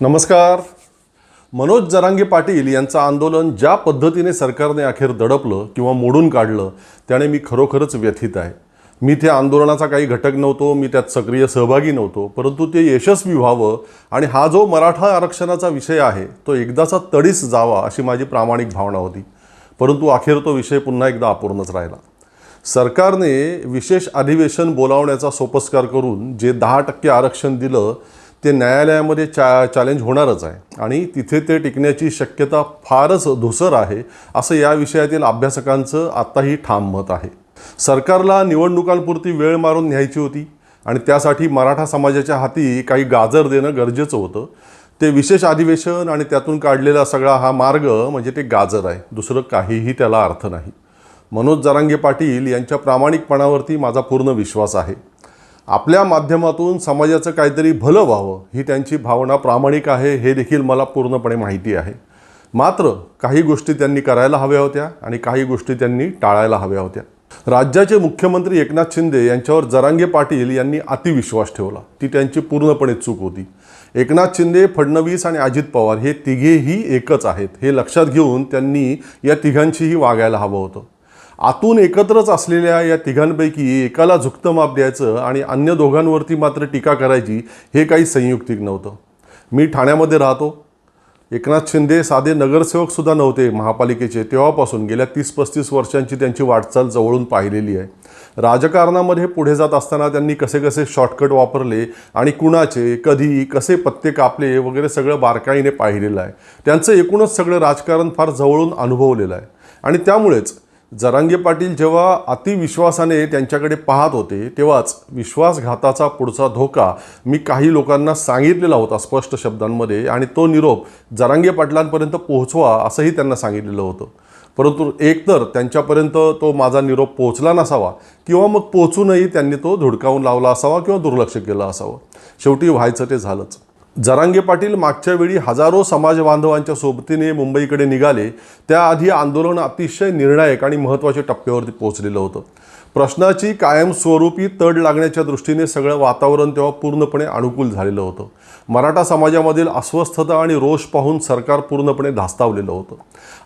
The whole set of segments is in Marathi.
नमस्कार. मनोज जरांगे पाटील यांचं आंदोलन ज्या पद्धतीने सरकारने अखेर दडपलं किंवा मोडून काढलं त्याने मी खरोखरच व्यथित आहे. मी त्या आंदोलनाचा काही घटक नव्हतो मी त्यात सक्रिय सहभागी नव्हतो परंतु ते यशस्वी व्हावं आणि हा जो मराठा आरक्षणाचा विषय आहे तो एकदाचा तडीस जावा अशी माझी प्रामाणिक भावना होती. परंतु अखेर तो विषय पुन्हा एकदा अपूर्णच राहिला. सरकारने विशेष अधिवेशन बोलावण्याचा सोपस्कार करून जे दहा टक्के आरक्षण दिलं ते न्यायालयामध्ये चा चॅलेंज होणारच आहे. आणि तिथे ते टिकण्याची शक्यता फारच धुसर आहे असं या विषयातील अभ्यासकांचं आत्ताही ठाम मत आहे. सरकारला निवडणुकांपुरती वेळ मारून न्यायची होती आणि त्यासाठी मराठा समाजाच्या हाती काही गाजर देणं गरजेचं होतं. ते विशेष अधिवेशन आणि त्यातून काढलेला सगळा हा मार्ग म्हणजे ते गाजर आहे. दुसरं काहीही त्याला अर्थ नाही. मनोज जरांगे पाटील यांच्या प्रामाणिकपणावरती माझा पूर्ण विश्वास आहे. आपल्या माध्यमातून समाजाचं काहीतरी भलं व्हावं ही त्यांची भावना प्रामाणिक आहे हे देखील मला पूर्णपणे माहिती आहे. मात्र काही गोष्टी त्यांनी करायला हव्या होत्या आणि काही गोष्टी त्यांनी टाळायला हव्या होत्या. राज्याचे मुख्यमंत्री एकनाथ शिंदे यांच्यावर जरांगे पाटील यांनी अतिविश्वास ठेवला. ती त्यांची पूर्णपणे चूक होती. एकनाथ शिंदे फडणवीस आणि अजित पवार हे तिघेही एकच आहेत हे लक्षात घेऊन त्यांनी या तिघांशीही वागायला हवं होतं. आतून एकत्रच असलेल्या या तिघांपैकी एकाला झुकतं माप द्यायचं आणि अन्य दोघांवरती मात्र टीका करायची हे काही संयुक्तिक नव्हतं. मी ठाण्यामध्ये राहतो. एकनाथ शिंदे साधे नगरसेवकसुद्धा नव्हते महापालिकेचे. तेव्हापासून गेल्या तीस पस्तीस वर्षांची त्यांची वाटचाल जवळून पाहिलेली आहे. राजकारणामध्ये पुढे जात असताना त्यांनी कसे कसे शॉर्टकट वापरले आणि कुणाचे कधी कसे पत्ते कापले वगैरे सगळं बारकाईने पाहिलेलं आहे. त्यांचं एकूणच सगळं राजकारण फार जवळून अनुभवलेलं आहे. आणि त्यामुळेच जरांगे पाटील जेव्हा अतिविश्वासाने त्यांच्याकडे पाहत होते तेव्हाच विश्वासघाताचा पुढचा धोका मी काही लोकांना सांगितलेला होता स्पष्ट शब्दांमध्ये आणि तो निरोप जरांगे पाटलांपर्यंत पोहोचवा असंही त्यांना सांगितलेलं होतं. परंतु एकतर त्यांच्यापर्यंत तो माझा निरोप पोहोचला नसावा किंवा मग पोहोचूनही त्यांनी तो धुडकावून लावला असावा किंवा दुर्लक्ष केलं असावं. शेवटी व्हायचं ते झालंच. जरांगे पाटील मागच्या वेळी हजारो समाज बांधवांच्या सोबतीने मुंबईकडे निघाले त्याआधी आंदोलन अतिशय निर्णायक आणि महत्त्वाच्या टप्प्यावरती पोहोचलेलं होतं. प्रश्नाची कायमस्वरूपी तड लागण्याच्या दृष्टीने सगळं वातावरण तेव्हा पूर्णपणे अनुकूल झालेलं होतं. मराठा समाजामधील अस्वस्थता आणि रोष पाहून सरकार पूर्णपणे धास्तावलेलं होतं.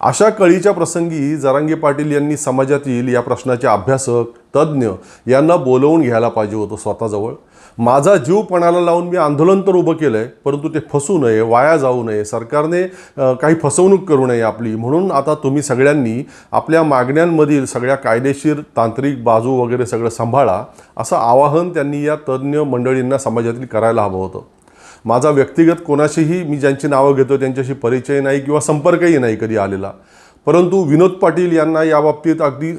अशा कळीच्या प्रसंगी जरांगे पाटील यांनी समाजातील या प्रश्नाचे अभ्यासक तज्ज्ञ यांना बोलवून घ्यायला पाहिजे होतं स्वतःजवळ. माझा जीव पणाला लावून मी आंदोलन तर उभं केलं आहे परंतु ते फसू नये वाया जाऊ नये. सरकारने काही फसवणूक करू नये आपली. म्हणून आता तुम्ही सगळ्यांनी आपल्या मागण्यांमधील सगळ्या कायदेशीर तांत्रिक बाजू वगैरे सगळं सांभाळा असं आवाहन त्यांनी या तज्ज्ञ मंडळींना समाजातील करायला हवं होतं. माझा व्यक्तिगत कोणाशीही मी ज्यांची नावं घेतो त्यांच्याशी परिचय नाही किंवा संपर्कही नाही कधी आलेला. परंतु विनोद पाटील यांना याबाबतीत अगदी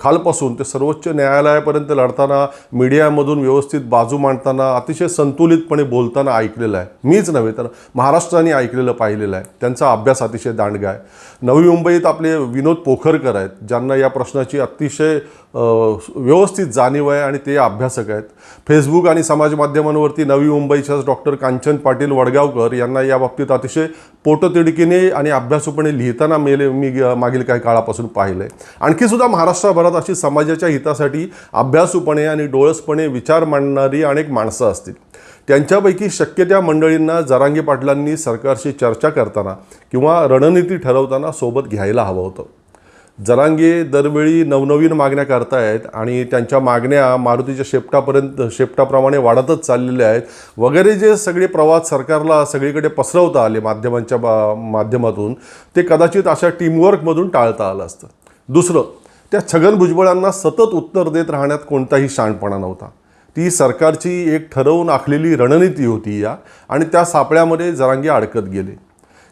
खालपासून ते सर्वोच्च न्यायालयापर्यंत लढताना मीडियामधून व्यवस्थित बाजू मांडताना अतिशय संतुलितपणे बोलताना ऐकलेलं आहे. मीच नव्हे तर महाराष्ट्राने ऐकलेलं पाहिलेलं आहे. त्यांचा अभ्यास अतिशय दांडगा आहे. नवी मुंबईत आपले विनोद पोखरकर आहेत ज्यांना या प्रश्नाची अतिशय व्यवस्थित जाणीव आहे आणि ते अभ्यासक आहेत. फेसबुक आणि समाज माध्यमांवरती नवी मुंबईच्याच डॉक्टर कांचन पाटील वडगावकर यांना या बाबतीत अतिशय पोटतिडकीने आणि अभ्यासूपणे लिहिताना मेले मी मागील काही काळापासून पाहिलं आहे आणखी सुद्धा महाराष्ट्राभरात अशी समाजाच्या हितासाठी अभ्यासूपणे आणि डोळसपणे विचार मांडणारी अनेक माणसं असतील. त्यांच्यापैकी शक्य त्या मंडळींना जरांगी पाटलांनी सरकारशी चर्चा करताना किंवा रणनीती ठरवताना सोबत घ्यायला हवं होतं. जरांगे दरवेळी नवनवीन मागण्या करतायत आणि त्यांच्या मागण्या मारुतीच्या शेपटापर्यंत शेपटाप्रमाणे वाढतच चाललेल्या आहेत. वगैरे जे सगळे प्रवाद सरकारला सगळीकडे पसरवता आले माध्यमांच्या माध्यमातून ते कदाचित अशा टीमवर्कमधून टाळता आलं असतं. दुसरं त्या छगन भुजबळांना सतत उत्तर देत राहण्यात कोणताही शाणपणा नव्हता. ती सरकारची एक ठरवून आखलेली रणनीती होती या आणि त्या सापळ्यामध्ये जरांगे अडकत गेले.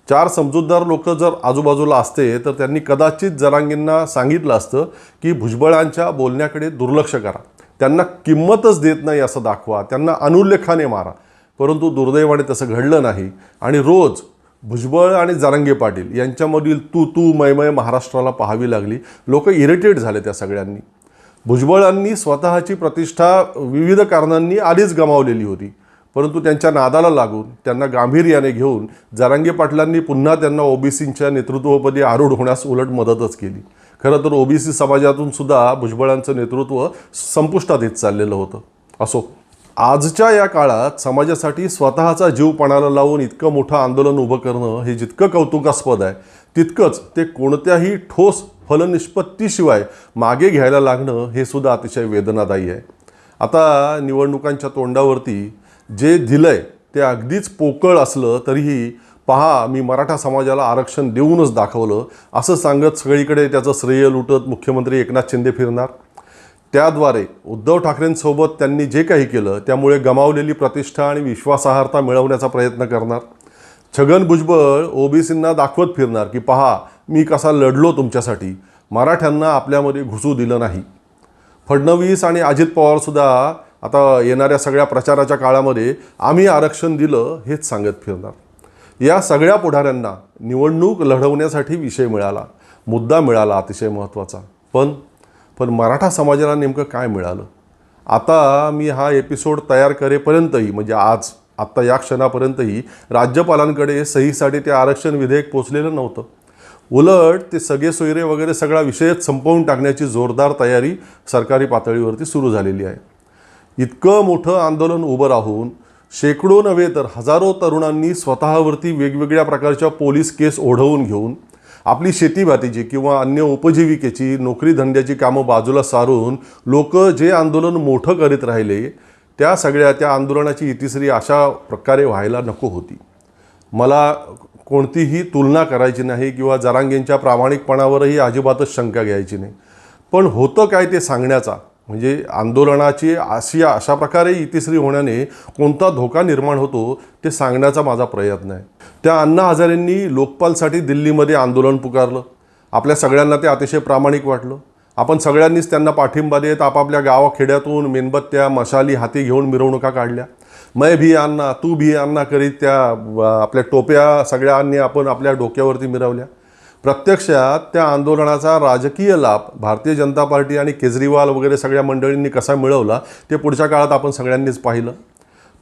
चार समजूतदार लोक जर आजूबाजूला असते तर त्यांनी कदाचित जरांगींना सांगितलं असतं की भुजबळांच्या बोलण्याकडे दुर्लक्ष करा. त्यांना किंमतच देत नाही असं दाखवा. त्यांना अनुल्लेखाने मारा. परंतु दुर्दैवाने तसं घडलं नाही. आणि रोज भुजबळ आणि जरांगे पाटील यांच्यामधील तू तू मयमय महाराष्ट्राला पाहावी लागली. लोक इरिटेट झाले त्या सगळ्यांनी. भुजबळांनी स्वतःची प्रतिष्ठा विविध कारणांनी आधीच गमावलेली होती. परंतु त्यांच्या नादाला लागून त्यांना गांभीर्याने घेऊन जरांगे पाटलांनी पुन्हा त्यांना ओबीसींच्या नेतृत्वपदी आरूढ होण्यास उलट मदतच केली. खरं तर ओबीसी समाजातून सुद्धा भुजबळांचं नेतृत्व संपुष्टात येत चाललेलं होतं. असो आजच्या या काळात समाजासाठी स्वतःचा जीव पणाला लावून इतकं मोठं आंदोलन उभं करणं हे जितकं कौतुकास्पद आहे तितकंच ते कोणत्याही ठोस फलनिष्पत्तीशिवाय मागे घ्यायला लागणं हे सुद्धा अतिशय वेदनादायी आहे. आता निवडणुकांच्या तोंडावरती जे दिलंय ते अगदीच पोकळ असलं तरीही पहा मी मराठा समाजाला आरक्षण देऊनच दाखवलं. असं सांगत सगळीकडे त्याचं श्रेय लुटत मुख्यमंत्री एकनाथ शिंदे फिरणार. त्याद्वारे उद्धव ठाकरेंसोबत त्यांनी जे काही केलं त्यामुळे गमावलेली प्रतिष्ठा आणि विश्वासार्हता मिळवण्याचा प्रयत्न करणार. छगन भुजबळ ओबीसींना दाखवत फिरणार की पहा मी कसा लढलो तुमच्यासाठी. मराठ्यांना आपल्यामध्ये घुसू दिलं नाही. फडणवीस आणि अजित पवारसुद्धा आता येणाऱ्या सगळ्या प्रचाराच्या काळामध्ये आम्ही आरक्षण दिलं हेच सांगत फिरणार. या सगळ्या पुढाऱ्यांना निवडणूक लढवण्यासाठी विषय मिळाला मुद्दा मिळाला अतिशय महत्त्वाचा. पण पण मराठा समाजाला नेमकं काय मिळालं? आता मी हा एपिसोड तयार करेपर्यंतही म्हणजे आज आत्ता या क्षणापर्यंतही राज्यपालांकडे सहीसाठी ते आरक्षण विधेयक पोचलेलं नव्हतं. उलट ते सगळे सोयरे वगैरे सगळा विषयच संपवून टाकण्याची जोरदार तयारी सरकारी पातळीवरती सुरू झालेली आहे. इतकं मोठं आंदोलन उभं राहून शेकडो नव्हे तर हजारो तरुणांनी स्वतःवरती वेगवेगळ्या प्रकारच्या पोलीस केस ओढवून घेऊन आपली शेतीभातीची किंवा अन्य उपजीविकेची नोकरी धंद्याची कामं बाजूला सारून लोक जे आंदोलन मोठं करीत राहिले त्या सगळ्या त्या आंदोलनाची इतिश्री अशा प्रकारे व्हायला नको होती. मला कोणतीही तुलना करायची नाही किंवा जरांगेंच्या प्रामाणिकपणावरही अजिबातच शंका घ्यायची नाही. पण होतं काय ते सांगण्याचा? म्हणजे आंदोलनाची अशी अशा प्रकारे इतिश्री होण्याने कोणता धोका निर्माण होतो ते सांगण्याचा माझा प्रयत्न आहे. त्या अण्णा हजारेंनी लोकपालसाठी दिल्लीमध्ये आंदोलन पुकारलं. आपल्या सगळ्यांना ते अतिशय प्रामाणिक वाटलं. आपण सगळ्यांनीच त्यांना पाठिंबा देत आपापल्या गावाखेड्यातून मेणबत्त्या मशाली हाती घेऊन मिरवणुका काढल्या. मै भी अण्णा तू भी अण्णा करीत त्या आपल्या टोप्या सगळ्यांनी आपण आपल्या डोक्यावरती मिरवल्या. प्रत्यक्षात त्या आंदोलनाचा राजकीय लाभ भारतीय जनता पार्टी आणि केजरीवाल वगैरे सगळ्या मंडळींनी कसा मिळवला ते पुढच्या काळात आपण सगळ्यांनीच पाहिलं.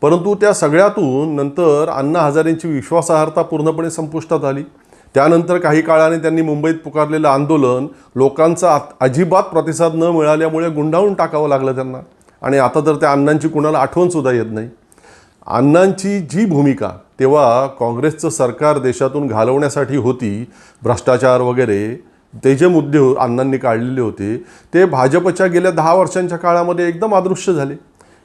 परंतु त्या सगळ्यातून नंतर अण्णा हजारेंची विश्वासार्हता पूर्णपणे संपुष्टात आली. त्यानंतर काही काळाने त्यांनी मुंबईत पुकारलेलं आंदोलन लोकांचा आत- अजिबात प्रतिसाद न मिळाल्यामुळे गुंडाळून टाकावं लागलं त्यांना. आणि आता तर त्या अण्णांची कुणाला आठवणसुद्धा येत नाही. अण्णांची जी भूमिका तेव्हा काँग्रेसचं सरकार देशातून घालवण्यासाठी होती भ्रष्टाचार वगैरे ते जे मुद्दे हो अण्णांनी काढलेले होते ते भाजपच्या गेल्या दहा वर्षांच्या काळामध्ये एकदम अदृश्य झाले.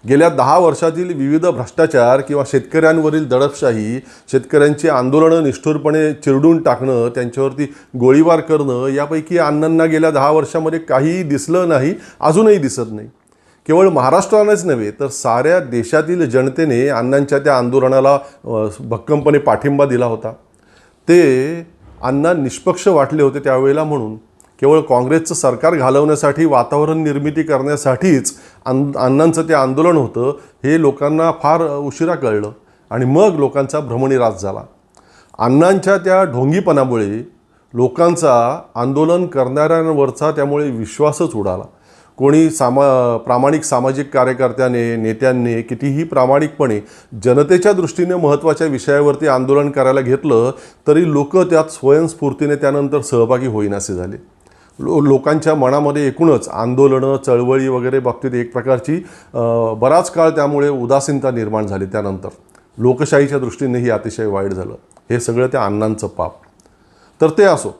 गेल्या दहा वर्षातील विविध भ्रष्टाचार किंवा शेतकऱ्यांवरील दडपशाही शेतकऱ्यांची आंदोलनं निष्ठुरपणे चिरडून टाकणं त्यांच्यावरती गोळीबार करणं यापैकी अण्णांना गेल्या दहा वर्षामध्ये काहीही दिसलं नाही अजूनही दिसत नाही. केवळ महाराष्ट्रानेच नव्हे तर साऱ्या देशातील जनतेने अण्णांच्या त्या आंदोलनाला भक्कमपणे पाठिंबा दिला होता. ते अण्णा निष्पक्ष वाटले होते त्यावेळेला म्हणून. केवळ काँग्रेसचं सरकार घालवण्यासाठी वातावरण निर्मिती करण्यासाठीच अन् अण्णांचं ते आंदोलन होतं हे लोकांना फार उशिरा कळलं आणि मग लोकांचा भ्रमणीराज झाला. अण्णांच्या त्या ढोंगीपणामुळे लोकांचा आंदोलन करणाऱ्यांवरचा त्यामुळे विश्वासच उडाला. कोणी सामा प्रामाणिक सामाजिक कार्यकर्त्याने नेत्यांनी कितीही प्रामाणिकपणे जनतेच्या दृष्टीने महत्त्वाच्या विषयावरती आंदोलन करायला घेतलं तरी लोक त्यात स्वयंस्फूर्तीने त्यानंतर सहभागी होईनासे झाले. लो लोकांच्या मनामध्ये एकूणच आंदोलनं चळवळी वगैरे बाबतीत एक प्रकारची बराच काळ त्यामुळे उदासीनता निर्माण झाली त्यानंतर. लोकशाहीच्या दृष्टीनेही अतिशय वाईट झालं. हे सगळं त्या अण्णांचं पाप. तर ते असो.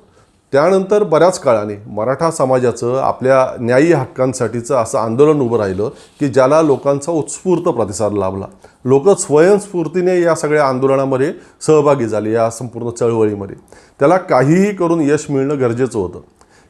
त्यानंतर बऱ्याच काळाने मराठा समाजाचं आपल्या न्यायी हक्कांसाठीचं असं आंदोलन उभं राहिलं की ज्याला लोकांचा उत्स्फूर्त प्रतिसाद लाभला. लोक स्वयंस्फूर्तीने या सगळ्या आंदोलनामध्ये सहभागी झाले या संपूर्ण चळवळीमध्ये. त्याला काहीही करून यश मिळणं गरजेचं होतं.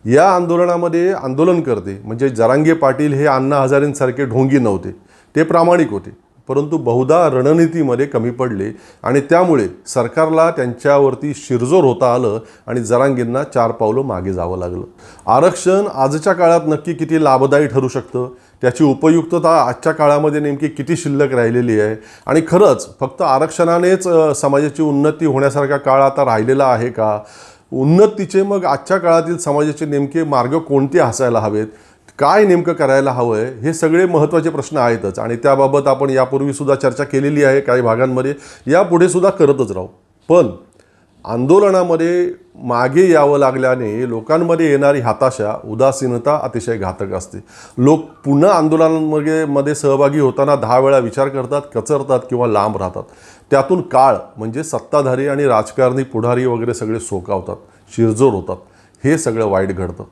या आंदोलनामध्ये आंदोलन करते म्हणजे जरांगे पाटील हे अण्णा हजारेंसारखे ढोंगी नव्हते. ते प्रामाणिक होते. परंतु बहुधा रणनीतीमध्ये कमी पडले आणि त्यामुळे सरकारला त्यांच्यावरती शिरजोर होता आलं आणि जरांगींना चार पावलं मागे जावं लागलं. आरक्षण आजच्या काळात नक्की किती लाभदायी ठरू शकतं? त्याची उपयुक्तता आजच्या काळामध्ये नेमकी किती शिल्लक राहिलेली आहे? आणि खरंच फक्त आरक्षणानेच समाजाची उन्नती होण्यासारखा काळ आता राहिलेला आहे का? उन्नतीचे मग आजच्या काळातील समाजाचे नेमके मार्ग कोणते असायला हवेत? काय नेमकं करायला हवं आहे हे सगळे महत्त्वाचे प्रश्न आहेतच. आणि त्याबाबत आपण यापूर्वीसुद्धा चर्चा केलेली आहे काही भागांमध्ये. यापुढे सुद्धा करतच राहू. पण आंदोलनामध्ये मागे यावं लागल्याने लोकांमध्ये येणारी हताशा उदासीनता अतिशय घातक असते. लोक पुन्हा आंदोलनांमध्ये मध्ये सहभागी होताना दहा वेळा विचार करतात कचरतात किंवा लांब राहतात. त्यातून काळ म्हणजे सत्ताधारी आणि राजकारणी पुढारी वगैरे सगळे सोकावतात शिरजोर होतात. हे सगळं वाईट घडतं.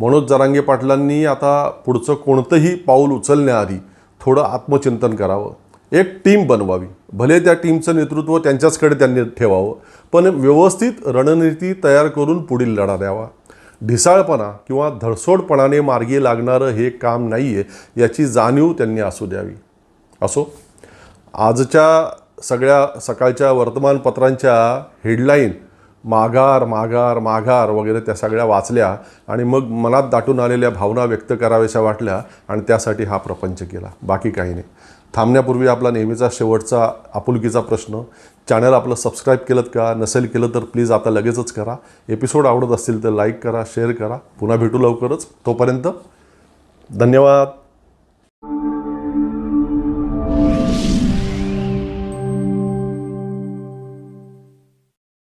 मनोज जरांगे पाटलांनी आता पुढचं कोणतंही पाऊल उचलण्याआधी थोडं आत्मचिंतन करावं. एक टीम बनवावी. भले त्या टीमचं नेतृत्व त्यांच्याचकडे त्यांनी ठेवावं पण व्यवस्थित रणनीती तयार करून पुढील लढा द्यावा. ढिसाळपणा किंवा धडसोडपणाने मार्गी लागणारं हे काम नाही आहे याची जाणीव त्यांनी असू द्यावी. असो आजच्या सगळ्या सकाळच्या वर्तमानपत्रांच्या हेडलाईन माघार माघार माघार वगैरे त्या सगळ्या वाचल्या आणि मग मनात दाटून आलेल्या भावना व्यक्त कराव्याशा वाटल्या आणि त्यासाठी हा प्रपंच केला. बाकी काही नाही. थांबण्यापूर्वी आपला नेहमीचा शेवटचा आपुलकीचा प्रश्न. चॅनल आपलं सबस्क्राईब केलं का? नसेल केलं तर प्लीज आता लगेचच करा. एपिसोड आवडत असतील तर लाईक करा शेअर करा. पुन्हा भेटू लवकरच. तोपर्यंत धन्यवाद.